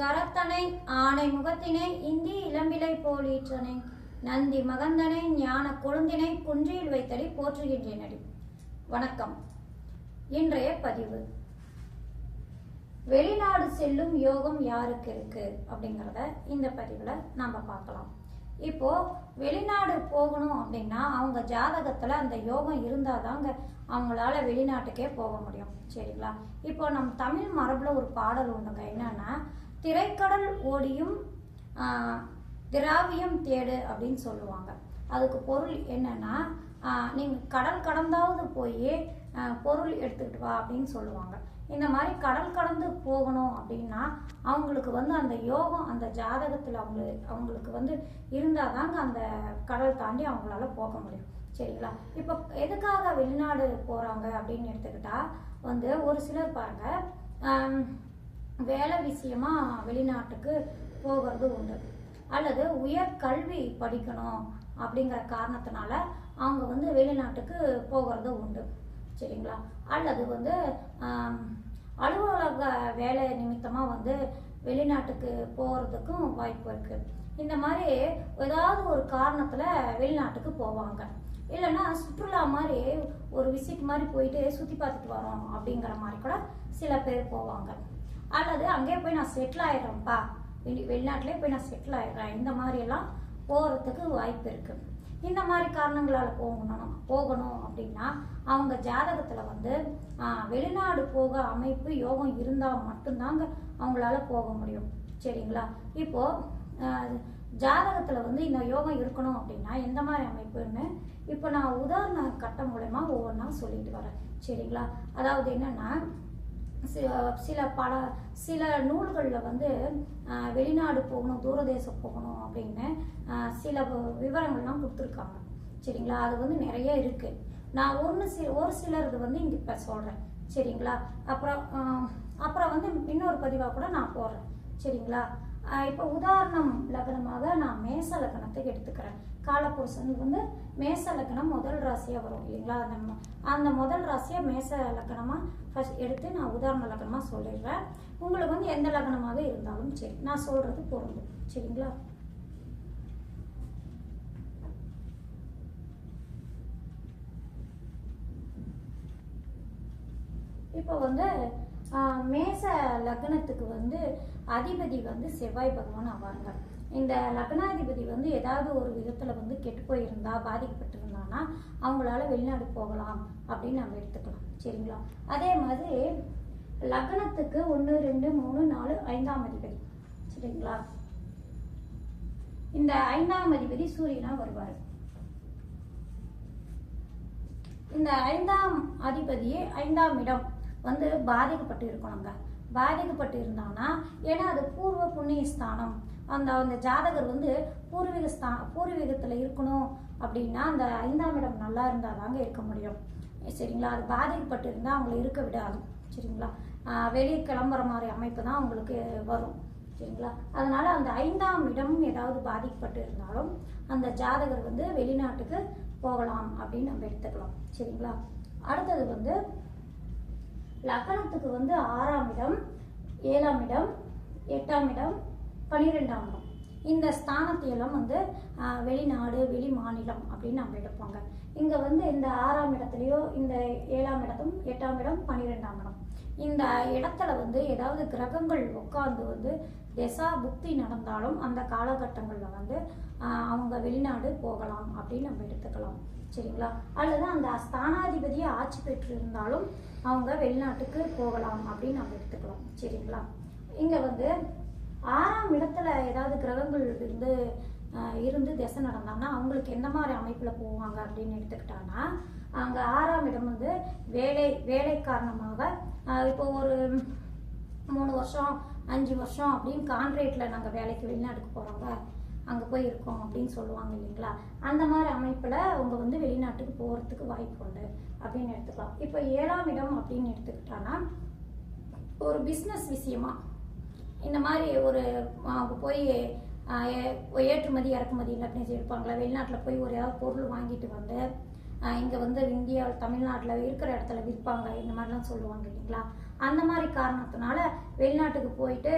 கரத்தனை ஆணை முகத்தினை இந்தி இளம்பிலை போலீற்றனை நந்தி மகந்தனை ஞான கொழுந்தினை குன்றியில் வைத்தடி போற்றுகின்றேனடி. வணக்கம். இன்றைய பதிவு. வெளிநாடு செல்லும் யோகம் யாருக்கு இருக்கு? அப்படிங்கிறத இந்த பதிவில் நம்ம பார்க்கலாம். இப்போ வெளிநாடு போகணும் அப்படின்னா அவங்க ஜாதகத்தில் அந்த யோகம் இருந்தாதாங்க அவங்களால வெளிநாட்டுக்கே போக முடியும். சரிங்களா? இப்போ நம்ம தமிழ் மரபில் ஒரு பாடல் ஒன்றுங்க என்னன்னா திரைக்கடல் ஓடியும் திராவியம் தேடு அப்படின்னு சொல்லுவாங்க. அதுக்கு பொருள் என்னன்னா நீங்கள் கடல் கடந்தாவது போய் பொருள் எடுத்துக்கிட்டு வா அப்படின்னு சொல்லுவாங்க. இந்த மாதிரி கடல் கடந்து போகணும் அப்படின்னா அவங்களுக்கு வந்து அந்த யோகம் அந்த ஜாதகத்தில் அவங்க அவங்களுக்கு வந்து இருந்தால் தாங்க அந்த கடல் தாண்டி அவங்களால போக முடியும். சரிங்களா? இப்போ எதுக்காக வெளிநாடு போகிறாங்க அப்படின்னு எடுத்துக்கிட்டா வந்து ஒரு சிலர் பாருங்க வேலை விஷயமா வெளிநாட்டுக்கு போகிறது உண்டு. அல்லது உயர் கல்வி படிக்கணும் அப்படிங்கிற காரணத்தினால அவங்க வந்து வெளிநாட்டுக்கு போகிறது உண்டு. சரிங்களா? அல்லது வந்து அலுவலக வேலை நிமித்தமாக வந்து வெளிநாட்டுக்கு போகிறதுக்கும் வாய்ப்பு இருக்குது இந்த மாதிரி ஏதாவது ஒரு காரணத்தில் வெளிநாட்டுக்கு போவாங்க. இல்லைன்னா சுற்றுலா மாதிரி ஒரு விசிட் மாதிரி போயிட்டு சுற்றி பார்த்துட்டு வரோம் அப்படிங்கிற மாதிரி கூட சில பேர் போவாங்க. அல்லது அங்கேயே போய் நான் செட்டில் ஆயிடுறேன்ப்பா. வெளி வெளிநாட்டிலே போய் நான் செட்டில் ஆயிடுறேன். இந்த மாதிரியெல்லாம் போகிறதுக்கு வாய்ப்பு இருக்குது இந்த மாதிரி காரணங்களால் போகணும் போகணும் அப்படின்னா அவங்க ஜாதகத்தில் வந்து வெளிநாடு போக அமைப்பு யோகம் இருந்தால் மட்டும்தாங்க அவங்களால போக முடியும். சரிங்களா? இப்போது ஜாதகத்தில் வந்து இந்த யோகம் இருக்கணும் அப்படின்னா எந்த மாதிரி அமைப்புன்னு இப்போ நான் உதாரண கட்டம் மூலயமா ஒவ்வொன்றா சொல்லிட்டு வரேன். சரிங்களா? அதாவது என்னன்னா சில பல சில நூல்களில் வந்து வெளிநாடு போகணும் தூரதேசம் போகணும் அப்படின்னு சில விவரங்கள்லாம் கொடுத்துருக்காங்க. சரிங்களா? அது வந்து நிறைய இருக்குது நான் ஒன்று சி ஒரு சிலருக்கு வந்து இங்கே இப்போ சொல்கிறேன் சரிங்களா? அப்புறம் அப்புறம் வந்து இன்னொரு பதிவாக கூட நான் போடுறேன். சரிங்களா? இப்போ உதாரணம் லக்னமாக நான் மேச லக்னத்துக்கு எடுத்துக்கிறேன். காலப்புருஷனுக்கு வந்து மேச லக்கணம் முதல் ராசியாக வரும் இல்லைங்களா? அந்த அந்த முதல் ராசியை மேச லக்கணமாக ஃபஸ்ட் எடுத்து நான் உதாரண லக்கணமாக சொல்லிடுறேன். உங்களுக்கு வந்து எந்த லக்னமாக இருந்தாலும் சரி நான் சொல்கிறது பொருந்தும் சரிங்களா? இப்போ வந்து மேச லக்னத்துக்கு வந்து அதிபதி வந்து செவ்வாய் பகவான் ஆவாங்க. இந்த லக்னாதிபதி வந்து ஏதாவது ஒரு விதத்தில் வந்து கெட்டு போயிருந்தா பாதிக்கப்பட்டிருந்தானா அவங்களால வெளிநாடு போகலாம் அப்படின்னு நம்ம எடுத்துக்கலாம். சரிங்களா? அதே மாதிரி லக்னத்துக்கு ஒன்று ரெண்டு மூணு நாலு ஐந்தாம் அதிபதி. சரிங்களா? இந்த ஐந்தாம் அதிபதி சூரியனா வருவார். இந்த ஐந்தாம் அதிபதி ஐந்தாம் இடம் வந்து பாதிக்கப்பட்டு இருக்கணுங்க பாதிக்கப்பட்டு இருந்தானா ஏன்னா அது பூர்வ புண்ணிய ஸ்தானம் அந்த அந்த ஜாதகர் வந்து பூர்வீக ஸ்தா பூர்வீகத்தில் இருக்கணும் அப்படின்னா அந்த ஐந்தாம் இடம் நல்லா இருந்தால் தாங்க இருக்க முடியும். சரிங்களா? அது பாதிக்கப்பட்டு இருந்தால் அவங்கள இருக்க விடாது. சரிங்களா? வெளியே கிளம்புற மாதிரி அமைப்பு தான் அவங்களுக்கு வரும். சரிங்களா? அதனால் அந்த ஐந்தாம் இடம் ஏதாவது பாதிக்கப்பட்டு இருந்தாலும் அந்த ஜாதகர் வந்து வெளிநாட்டுக்கு போகலாம் அப்படின்னு நம்ம எடுத்துக்கலாம். சரிங்களா? அடுத்தது வந்து லக்னத்துக்கு வந்து ஆறாம் இடம் ஏழாம் இடம் எட்டாம் இடம் பன்னிரெண்டாம் இடம் இந்த ஸ்தானத்தையெல்லாம் வந்து வெளிநாடு வெளி மாநிலம் அப்படின்னு நம்ம எடுப்பாங்க. இங்கே வந்து இந்த ஆறாம் இடத்துலையோ இந்த ஏழாம் இடத்தும் எட்டாம் இடம் பன்னிரெண்டாம் இடம். இந்த இடத்துல வந்து ஏதாவது கிரகங்கள் உட்கார்ந்து வந்து திசா புக்தி நடந்தாலும் அந்த காலகட்டங்களில் வந்து அவங்க வெளிநாடு போகலாம் அப்படின்னு நம்ம எடுத்துக்கலாம். சரிங்களா? அல்லது அந்த ஸ்தானாதிபதியை ஆட்சி பெற்று இருந்தாலும் அவங்க வெளிநாட்டுக்கு போகலாம் அப்படின்னு நம்ம எடுத்துக்கலாம். சரிங்களா? இங்கே வந்து ஆறாம் இடத்துல ஏதாவது கிரகங்கள் இருந்து இருந்து திசை நடந்தாங்கன்னா அவங்களுக்கு எந்த மாதிரி அமைப்பில் போவாங்க அப்படின்னு எடுத்துக்கிட்டாங்கன்னா அங்கே ஆறாம் இடம் வந்து வேலை வேலை காரணமாக இப்போ ஒரு மூணு வருஷம் அஞ்சு வருஷம் அப்படின்னு கான்ட்ரேட்டில் நாங்கள் வேலைக்கு வெளிநாட்டுக்கு போகிறோங்க அங்கே போய் இருக்கோம் அப்படின்னு சொல்லுவாங்க இல்லைங்களா? அந்த மாதிரி அமைப்பில் அவங்க வந்து வெளிநாட்டுக்கு போகிறதுக்கு வாய்ப்பு உண்டு அப்படின்னு எடுத்துக்கலாம். இப்போ ஏழாம் இடம் அப்படின்னு எடுத்துக்கிட்டான்னா ஒரு பிஸ்னஸ் விஷயமா இந்த மாதிரி ஒரு அவங்க போய் ஏ- ஏற்றுமதி இறக்குமதி அப்படின்னு இருப்பாங்களா வெளிநாட்டில் போய் ஒரு ஏதாவது பொருள் வாங்கிட்டு வந்து இங்கே வந்து இந்தியா தமிழ்நாட்டில் இருக்கிற இடத்துல விற்பாங்க இந்த மாதிரிலாம் சொல்லுவாங்க இல்லைங்களா? அந்த மாதிரி காரணத்தினால வெளிநாட்டுக்கு போயிட்டு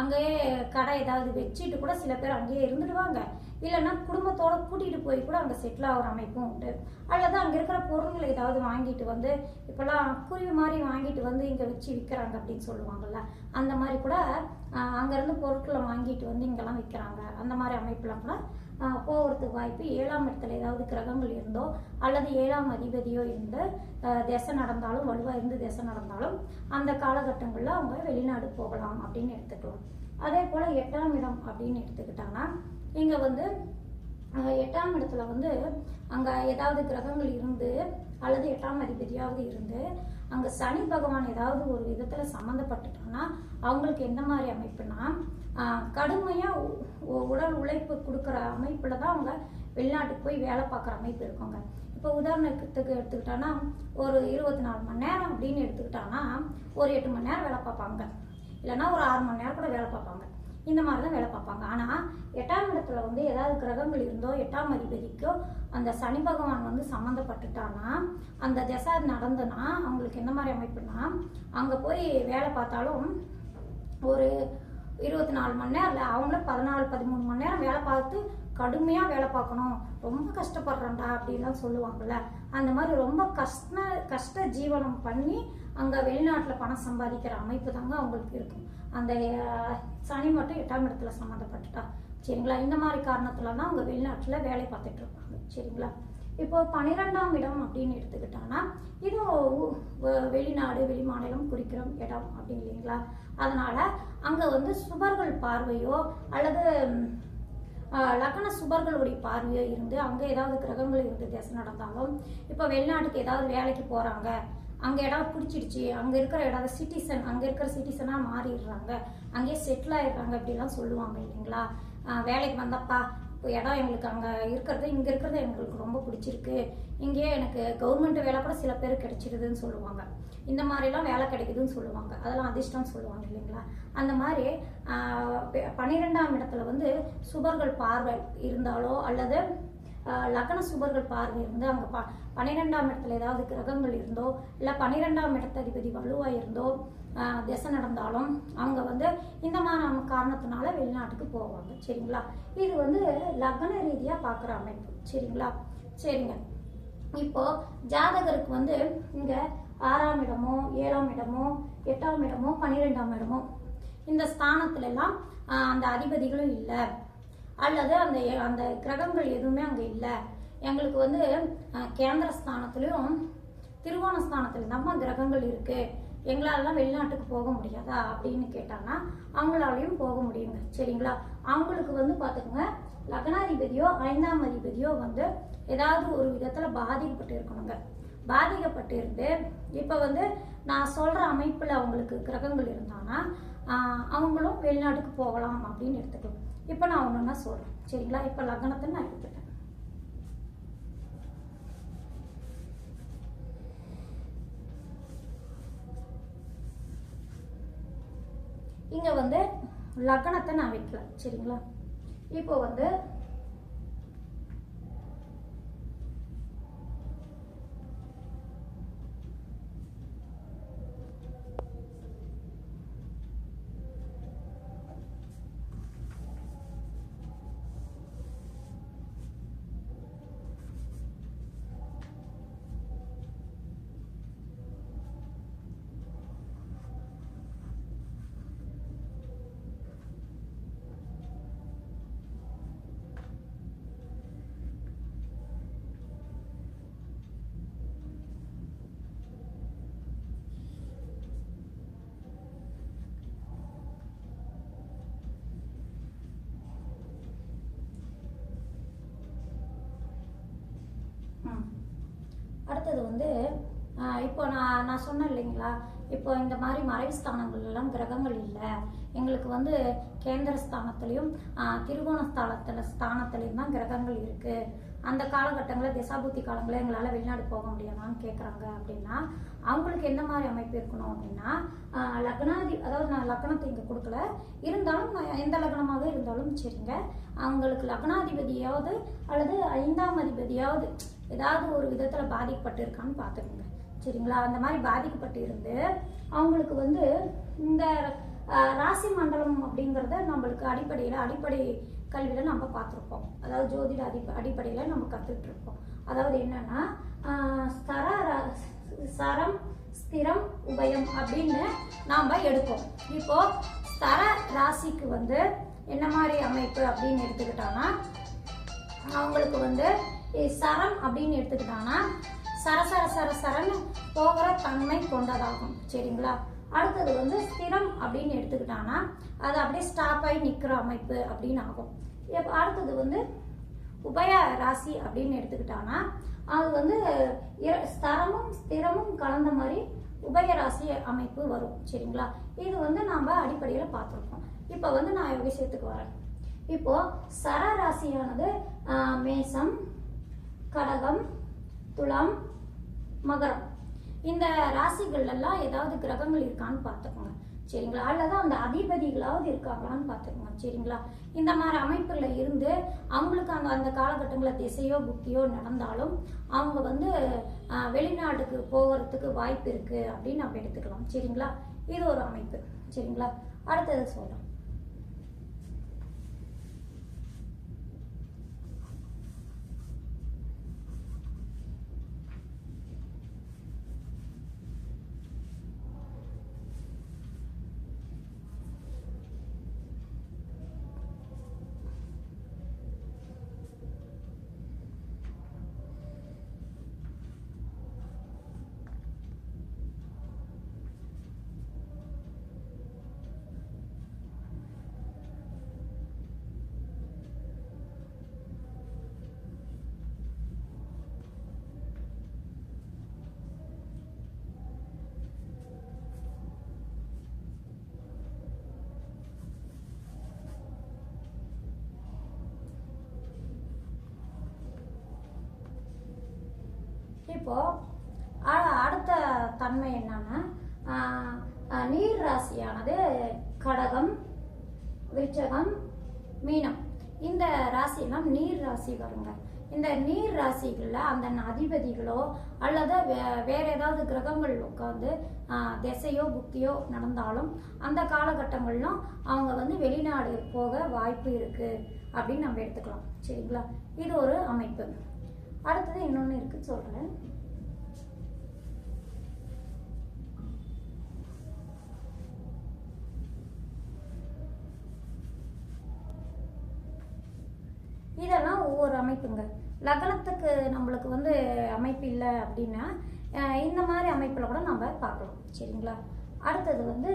அங்கேயே கடை ஏதாவது வச்சுட்டு கூட சில பேர் அங்கேயே இருந்துடுவாங்க. இல்லைன்னா குடும்பத்தோட கூட்டிகிட்டு போய் கூட அங்கே செட்டில் ஆகிற அமைப்பும் உண்டு. அல்லது அங்கே இருக்கிற பொருள்களை ஏதாவது வாங்கிட்டு வந்து இப்போல்லாம் குருவி மாதிரி வாங்கிட்டு வந்து இங்கே வச்சு விற்கிறாங்க அப்படின்னு சொல்லுவாங்கள்ல அந்த மாதிரி கூட அங்கேருந்து பொருட்களை வாங்கிட்டு வந்து இங்கெல்லாம் விற்கிறாங்க அந்த மாதிரி அமைப்புலாம் கூட போகிறதுக்கு வாய்ப்பு ஏழாம் இடத்துல ஏதாவது கிரகங்கள் இருந்தோ அல்லது ஏழாம் அதிபதியோ இருந்து திசை நடந்தாலும் வலுவாக இருந்து திசை நடந்தாலும் அந்த காலகட்டங்களில் அவங்க வெளிநாடு போகலாம் அப்படின்னு எடுத்துக்கலாம் அதே போல் எட்டாம் இடம் அப்படின்னு எடுத்துக்கிட்டாங்கன்னா இங்கே வந்து எட்டாம் இடத்துல வந்து அங்கே ஏதாவது கிரகங்கள் இருந்து அல்லது எட்டாம் அதிபதியாவது இருந்து அங்கே சனி பகவான் ஏதாவது ஒரு விதத்தில் சம்மந்தப்பட்டுட்டோன்னா அவங்களுக்கு எந்த மாதிரி அமைப்புனா கடுமையாக உடல் உழைப்பு கொடுக்குற அமைப்பில் தான் அவங்க வெளிநாட்டுக்கு போய் வேலை பார்க்குற அமைப்பு இருக்குங்க. இப்போ உதாரணத்துக்கு எடுத்துக்கிட்டோன்னா ஒரு இருபத்தி நாலு மணி நேரம் அப்படின்னு எடுத்துக்கிட்டோன்னா ஒரு எட்டு மணி நேரம் வேலை பார்ப்பாங்க. இல்லைன்னா ஒரு ஆறு மணி நேரம் கூட வேலை பார்ப்பாங்க. இந்த மாதிரி தான் வேலை பார்ப்பாங்க. ஆனால் எட்டாம் இடத்துல வந்து ஏதாவது கிரகங்கள் இருந்தோ எட்டாம் அதிபதிக்கோ அந்த சனி பகவான் வந்து சம்மந்தப்பட்டுட்டானா அந்த திசை நடந்துன்னா அவங்களுக்கு என்ன மாதிரி அமைப்புனா அங்கே போய் வேலை பார்த்தாலும் ஒரு இருபத்தி நாலு மணி நேரம் இல்லை அவங்களும் பதினாலு பதிமூணு மணி நேரம் வேலை பார்த்து கடுமையாக வேலை பார்க்கணும். ரொம்ப கஷ்டப்படுறேன்டா அப்படின்லாம் சொல்லுவாங்கல்ல. அந்த மாதிரி ரொம்ப கஷ்ட கஷ்ட ஜீவனம் பண்ணி அங்கே வெளிநாட்டில் பணம் சம்பாதிக்கிற அமைப்பு தாங்க அவங்களுக்கு இருக்கும் அந்த சனி மட்டும் எட்டாம் இடத்துல சம்மந்தப்பட்டுட்டா. சரிங்களா? இந்த மாதிரி காரணத்துல தான் அவங்க வெளிநாட்டில் வேலை பார்த்துட்டு இருப்பாங்க சரிங்களா? இப்போ பனிரெண்டாம் இடம் அப்படின்னு எடுத்துக்கிட்டோன்னா இது வெளிநாடு வெளி வெளிநாடு வெளிமாநிலம் குறிக்கிற இடம் அப்படின்னு இல்லைங்களா? அதனால் அங்கே வந்து சுபர்கள் பார்வையோ அல்லது லக்ன சுபர்களுடைய பார்வையோ இருந்து அங்கே ஏதாவது கிரகங்கள் இருந்து திசை நடந்தாலும் இப்போ வெளிநாட்டுக்கு ஏதாவது வேலைக்கு போகிறாங்க அங்கே இடம் பிடிச்சிடுச்சு அங்கே இருக்கிற இடம் சிட்டிசன் அங்கே இருக்கிற சிட்டிசனாக மாறிடுறாங்க அங்கேயே செட்டில் ஆயிடுறாங்க அப்படிலாம் சொல்லுவாங்க இல்லைங்களா? வேலைக்கு வந்தப்பா இடம் எங்களுக்கு அங்கே இருக்கிறது இங்கே இருக்கிறது எங்களுக்கு ரொம்ப பிடிச்சிருக்கு. இங்கேயே எனக்கு கவர்மெண்ட் வேலை கூட சில பேர் கிடைச்சிருதுன்னு சொல்லுவாங்க. இந்த மாதிரிலாம் வேலை கிடைக்குதுன்னு சொல்லுவாங்க. அதெல்லாம் அதிர்ஷ்டம்னு சொல்லுவாங்க இல்லைங்களா? அந்த மாதிரி பன்னிரெண்டாம் இடத்துல வந்து சுபர்கள் பார்வை இருந்தாலோ அல்லது ஆஹ், லக்ன சுபர்கள் பார்வை இருந்து அங்கே ப பன்னிரெண்டாம் இடத்துல ஏதாவது கிரகங்கள் இருந்தோ இல்லை பன்னிரெண்டாம் இடத்ததிபதி வலுவாக இருந்தோ திசை நடந்தாலும் அவங்க வந்து இந்த மாதிரி காரணத்தினால வெளிநாட்டுக்கு போவாங்க. சரிங்களா? இது வந்து லக்ன ரீதியாக பார்க்குற அமைப்பு. சரிங்களா? சரிங்க. இப்போ ஜாதகருக்கு வந்து இங்கே ஆறாம் இடமோ ஏழாம் இடமோ எட்டாம் இடமோ பன்னிரெண்டாம் இடமோ இந்த ஸ்தானத்துல எல்லாம் அந்த அதிபதிகளும் இல்லை. அல்லது அந்த அந்த கிரகங்கள் எதுவுமே அங்கே இல்லை. எங்களுக்கு வந்து கேந்திர ஸ்தானத்துலேயும் திருவோண ஸ்தானத்துல தான் கிரகங்கள் இருக்குது எங்களாலலாம் வெளிநாட்டுக்கு போக முடியாதா அப்படின்னு கேட்டாங்கன்னா அவங்களாலையும் போக முடியுங்க. சரிங்களா? அவங்களுக்கு வந்து பார்த்துக்கோங்க லக்னாதிபதியோ ஐந்தாம் அதிபதியோ வந்து ஏதாவது ஒரு விதத்தில் பாதிக்கப்பட்டு இருக்கணுங்க. பாதிக்கப்பட்டு இருந்து இப்போ வந்து நான் சொல்கிற அமைப்பில் அவங்களுக்கு கிரகங்கள் இருந்தாங்கன்னா அவங்களும் வெளிநாட்டுக்கு போகலாம் அப்படின்னு எடுத்துக்கலாம். இப்போ நான் ஒன்று சொல்கிறேன் சரிங்களா? இப்போ லக்னத்தை நான் எடுத்துட்டேன் இங்கே வந்து லக்னத்தை நான் வைக்கல சரிங்களா? இப்போ வந்து அடுத்தது வந்து இப்போ நான் நான் சொன்னேன் இல்லைங்களா? இப்போ இந்த மாதிரி மறைவு ஸ்தானங்கள் எல்லாம் கிரகங்கள் இல்லை. எங்களுக்கு வந்து கேந்திர ஸ்தானத்துலேயும் திருகோண ஸ்தானத்தில் ஸ்தானத்துலேயும் தான் கிரகங்கள் இருக்குது அந்த காலகட்டங்களில் திசாபுத்தி காலங்களில் எங்களால் வெளிநாடு போக முடியாதான்னு கேட்குறாங்க அப்படின்னா அவங்களுக்கு எந்த மாதிரி அமைப்பு இருக்கணும் அப்படின்னா லக்னாதி அதாவது நான் லக்னத்தை இங்கே கொடுக்கல. இருந்தாலும் நான் எந்த லக்னமாக இருந்தாலும் சரிங்க. அவங்களுக்கு லக்னாதிபதியாவது அல்லது ஐந்தாம் அதிபதியாவது ஏதாவது ஒரு விதத்தில் பாதிக்கப்பட்டு இருக்கான்னு பார்த்துக்கோங்க சரிங்களா? அந்த மாதிரி பாதிக்கப்பட்டு இருந்து அவங்களுக்கு வந்து இந்த ராசி மண்டலம் அப்படிங்கிறத நம்மளுக்கு அடிப்படையில் அடிப்படை கல்வியில் நம்ம பார்த்துருப்போம். அதாவது ஜோதிட அடி அடிப்படையில் நம்ம கற்றுட்ருப்போம் அதாவது என்னென்னா ஸ்தர ரா- சரம் ஸ்திரம் உபயம் அப்படின்னு நாம் எடுப்போம். இப்போது ஸ்தர ராசிக்கு வந்து என்ன மாதிரி அமைப்பு அப்படின்னு எடுத்துக்கிட்டோன்னா அவங்களுக்கு வந்து சரம் அப்படின்னு எடுத்துக்கிட்டாங்கன்னா சர சர சர சரன்னு போகிற தன்மை கொண்டதாகும். சரிங்களா? அடுத்தது வந்து ஸ்திரம் அப்படின்னு எடுத்துக்கிட்டான்னா அது அப்படியே ஸ்டாப் ஆகி நிற்கிற அமைப்பு அப்படின்னு ஆகும். இப்போ அடுத்தது வந்து உபய ராசி அப்படின்னு எடுத்துக்கிட்டான்னா அது வந்து இர- ஸ்தரமும் ஸ்திரமும் கலந்த மாதிரி உபய ராசி அமைப்பு வரும். சரிங்களா? இது வந்து நாம் அடிப்படையில் பார்த்துருக்கோம். இப்போ வந்து நான் விஷயத்துக்கு வரேன். இப்போ சரராசியானது மேசம் கடகம் துளம் மகரம். இந்த ராசிகள்லாம் ஏதாவது கிரகங்கள் இருக்கான்னு பார்த்துக்கோங்க. சரிங்களா? அல்லது அந்த அதிபதிகளாவது இருக்காங்களான்னு பார்த்துக்கோங்க. சரிங்களா? இந்த மாதிரி அமைப்புகளில் இருந்து அவங்களுக்கு அந்த அந்த காலகட்டங்களில் திசையோ புத்தியோ நடந்தாலும் அவங்க வந்து வெளிநாட்டுக்கு போகிறதுக்கு வாய்ப்பு இருக்குது அப்படின்னு நம்ம எடுத்துக்கலாம். சரிங்களா? இது ஒரு அமைப்பு. சரிங்களா? அடுத்தது சொல்கிறோம் இப்போது அ- அடுத்த தன்மை என்னன்னா நீர் ராசியானது கடகம் விருச்சகம் மீனம். இந்த ராசியெல்லாம் நீர் ராசி வருங்க. இந்த நீர் ராசிகளில் அந்த அதிபதிகளோ அல்லது வே- வேறு ஏதாவது கிரகங்கள் உட்காந்து திசையோ புக்தியோ நடந்தாலும் அந்த காலகட்டங்கள்லாம் அவங்க வந்து வெளிநாடு போக வாய்ப்பு இருக்குது அப்படின்னு நம்ம எடுத்துக்கலாம். சரிங்களா? இது ஒரு அமைப்பு. அடுத்தது இன்னொன்று இருக்கு சொல்றேன். இதெல்லாம் ஒவ்வொரு அமைப்புங்க. லக்னத்துக்கு நம்மளுக்கு வந்து அமைப்பு இல்லை அப்படின்னா அஹ் இந்த மாதிரி அமைப்பில் கூட நம்ம பார்க்கலாம். சரிங்களா? அடுத்தது வந்து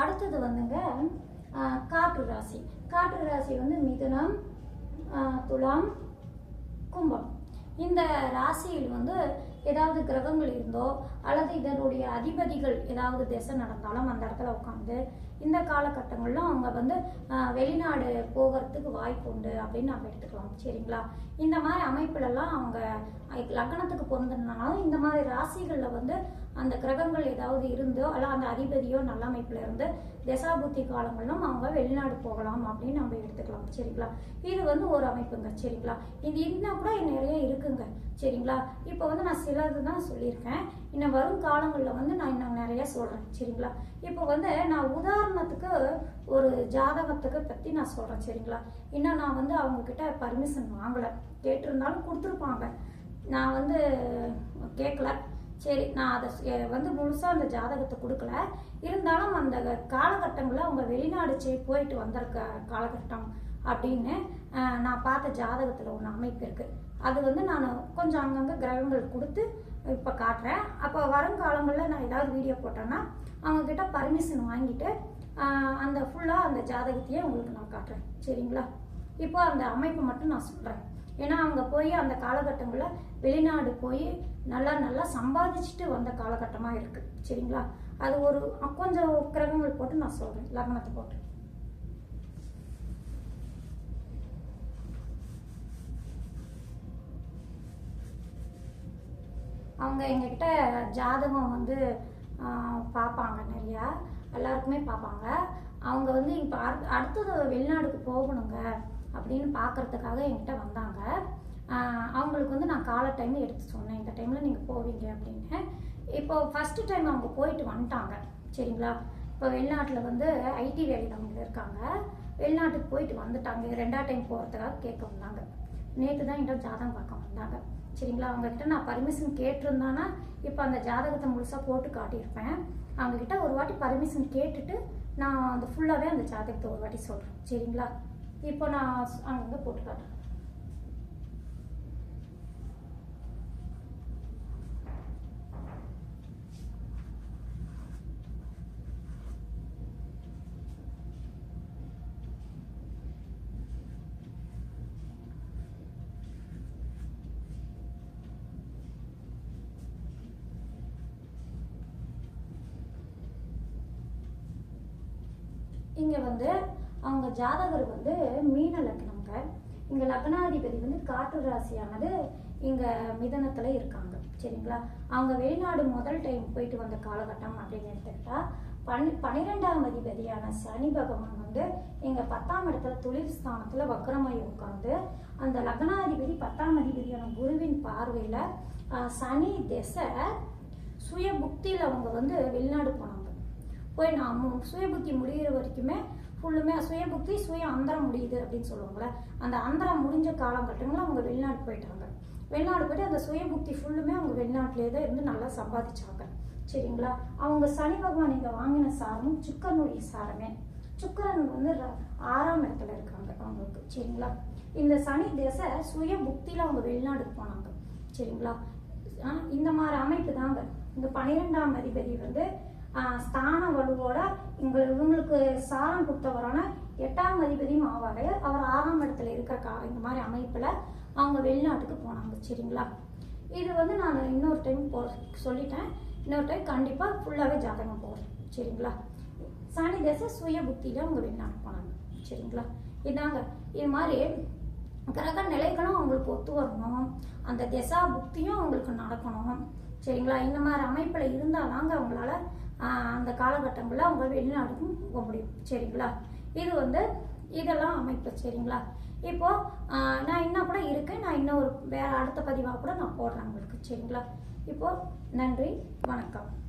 அடுத்தது வந்துங்க காற்று ராசி. காற்று ராசி வந்து மிதுனம் துலாம் கும்பம். இந்த ராசியில் வந்து ஏதாவது கிரகங்கள் இருந்தோ அல்லது இதனுடைய அதிபதிகள் ஏதாவது திசை நடந்தாலும் அந்த இடத்துல உட்காந்து இந்த காலகட்டங்களில் அவங்க வந்து வெளிநாடு போகிறதுக்கு வாய்ப்பு உண்டு அப்படின்னு நம்ம எடுத்துக்கலாம். சரிங்களா? இந்த மாதிரி அமைப்புலலாம் அவங்க லக்னத்துக்கு பொருந்தினாலும் இந்த மாதிரி ராசிகளில் வந்து அந்த கிரகங்கள் ஏதாவது இருந்தோ அல்ல அந்த அதிபதியோ நல்ல அமைப்பில் இருந்து தசாபுத்தி காலங்களிலும் அவங்க வெளிநாடு போகலாம் அப்படின்னு நம்ம எடுத்துக்கலாம். சரிங்களா? இது வந்து ஒரு அமைப்புங்க. சரிங்களா? இது இன்னும் கூட நிறைய இருக்குங்க. சரிங்களா? இப்போ வந்து நான் சிலது தான் சொல்லியிருக்கேன். இன்னும் வரும் காலங்களில் வந்து நான் இன்னும் நிறைய சொல்கிறேன் சரிங்களா? இப்போ வந்து நான் உதாரணத்துக்கு ஒரு ஜாதகத்துக்கு பற்றி நான் சொல்கிறேன் சரிங்களா? இன்னும் நான் வந்து அவங்கக்கிட்ட பர்மிஷன் வாங்கலை. கேட்டிருந்தாலும் கொடுத்துருப்பாங்க. நான் வந்து கேட்கல சரி நான் அதை வந்து முழுசாக அந்த ஜாதகத்தை கொடுக்கல. இருந்தாலும் அந்த காலகட்டங்களில் அவங்க வெளிநாடு சே போயிட்டு வந்திருக்க காலகட்டம் அப்படின்னு நான் பார்த்த ஜாதகத்தில் ஒன்று அமைப்பு இருக்குது அது வந்து நான் கொஞ்சம் அங்கங்கே கிரகங்கள் கொடுத்து இப்போ காட்டுறேன். அப்போ வருங்காலங்களில் நான் ஏதாவது வீடியோ போட்டேன்னா அவங்கக்கிட்ட பர்மிஷன் வாங்கிட்டு அந்த ஃபுல்லாக அந்த ஜாதகத்தையே உங்களுக்கு நான் காட்டுறேன். சரிங்களா? இப்போ அந்த அமைப்பு மட்டும் நான் சொல்கிறேன் ஏன்னா அவங்க போய் அந்த காலகட்டங்களில் வெளிநாடு போய் நல்லா நல்லா சம்பாதிச்சுட்டு வந்த காலகட்டமாக இருக்குது சரிங்களா? அது ஒரு கொஞ்சம் கிரகங்கள் போட்டு நான் சொல்கிறேன் லக்னத்தை போட்டு. அவங்க எங்ககிட்ட ஜாதகம் வந்து ஆஹ், பார்ப்பாங்க நிறையா. எல்லாருக்குமே பார்ப்பாங்க அவங்க வந்து இப்போ அடுத்தது வெளிநாடுக்கு போகணுங்க. அப்படின்னு பார்க்கறதுக்காக என்கிட்ட வந்தாங்க. அவங்களுக்கு வந்து நான் கால டைம் எடுத்து சொன்னேன். இந்த டைமில் நீங்கள் போவீங்க அப்படின்னு. இப்போது ஃபஸ்ட்டு டைம் அவங்க போயிட்டு வந்துட்டாங்க. சரிங்களா? இப்போ வெளிநாட்டில் வந்து ஐடி வேலையில் அவங்க இருக்காங்க. வெளிநாட்டுக்கு போயிட்டு வந்துட்டாங்க. ரெண்டாவது டைம் போகிறதுக்காக கேட்க வந்தாங்க. நேற்று தான் என்கிட்ட ஜாதகம் பார்க்க வந்தாங்க. சரிங்களா? அவங்கக்கிட்ட நான் பர்மிஷன் கேட்டிருந்தானா இப்போ அந்த ஜாதகத்தை முழுசாக போட்டு காட்டியிருப்பேன். அவங்கக்கிட்ட ஒரு வாட்டி பர்மிஷன் கேட்டுட்டு நான் அந்த ஃபுல்லாகவே அந்த ஜாதகத்தை ஒரு வாட்டி சொல்கிறேன் சரிங்களா? இப்போ நான் அங்கங்கே போட்டு காட்டுறேன் இங்கே வந்து அவங்க ஜாதகர் வந்து மீன லக்னங்க இங்கே லக்னாதிபதி வந்து காற்று ராசியானது இங்கே மிதனத்தில் இருக்காங்க. சரிங்களா? அவங்க வெளிநாடு முதல் டைம் போயிட்டு வந்த காலகட்டம் அப்படின்னு எடுத்துக்கிட்டா பன் பன்னிரெண்டாம் அதிபதியான சனி பகவான் வந்து இங்கே பத்தாம் இடத்துல தொழில் ஸ்தானத்தில் வக்கரமாய் உட்கார்ந்து அந்த லக்னாதிபதி பத்தாம் அதிபதியான குருவின் பார்வையில் சனி திசை சுய புக்தியில் அவங்க வந்து வெளிநாடு போனாங்க. போய் நான் சுய புத்தி முடிகிற வரைக்குமே ஃபுல்லுமே சுய புத்தி சுய அந்தரம் முடியுது அப்படின்னு சொல்லுவாங்கள்ல அந்த அந்தரம் முடிஞ்ச காலகட்டங்களில் அவங்க வெளிநாடு போயிட்டாங்க. வெளிநாடு போயிட்டு அந்த சுய புத்தி ஃபுல்லுமே அவங்க வெளிநாட்டிலே தான் இருந்து நல்லா சம்பாதிச்சாங்க. சரிங்களா? அவங்க சனி பகவான் இங்கே வாங்கின சாரமும் சுக்கரனுடைய சாரமே. சுக்கரன் வந்து ஆறாம் இடத்துல இருக்காங்க அவங்களுக்கு. சரிங்களா? இந்த சனி திசை சுய புக்தியில் அவங்க வெளிநாடுக்கு போனாங்க. சரிங்களா? ஆ, இந்த மாதிரி அமைப்பு தாங்க. இந்த பன்னிரெண்டாம் அதிபதி வந்து ஸ்தான வலுவோட இங்க இவங்களுக்கு சாரம் கொடுத்தவரான எட்டாம் அதிபதியும் ஆவாரு அவர் ஆறாம் இடத்துல இருக்கிற கா இந்த மாதிரி அமைப்பில் அவங்க வெளிநாட்டுக்கு போனாங்க சரிங்களா? இது வந்து நான் இன்னொரு டைம் போ சொல்லிட்டேன். இன்னொரு டைம் கண்டிப்பாக ஃபுல்லாகவே ஜாதகம் போடுறேன் சரிங்களா? சனி தசை சுய புத்தியில் அவங்க வெளிநாட்டு போனாங்க சரிங்களா? இதாங்க இது மாதிரி கிரக நிலைகளும் அவங்களுக்கு ஒத்து வரணும். அந்த திசா புக்தியும் அவங்களுக்கு நடக்கணும் சரிங்களா? இந்த மாதிரி அமைப்பில் இருந்தால் தாங்க அவங்களால அந்த காலகட்டங்களில் அவங்க வெளிநாடுக்கும் போக முடியும். சரிங்களா? இது வந்து இதெல்லாம் அமைப்பு. சரிங்களா? இப்போது நான் இன்னும் கூட இருக்கேன். நான் இன்னும் ஒரு வேறு அடுத்த பதிவாக கூட நான் போடுறேன் உங்களுக்கு. சரிங்களா? இப்போது நன்றி. வணக்கம்.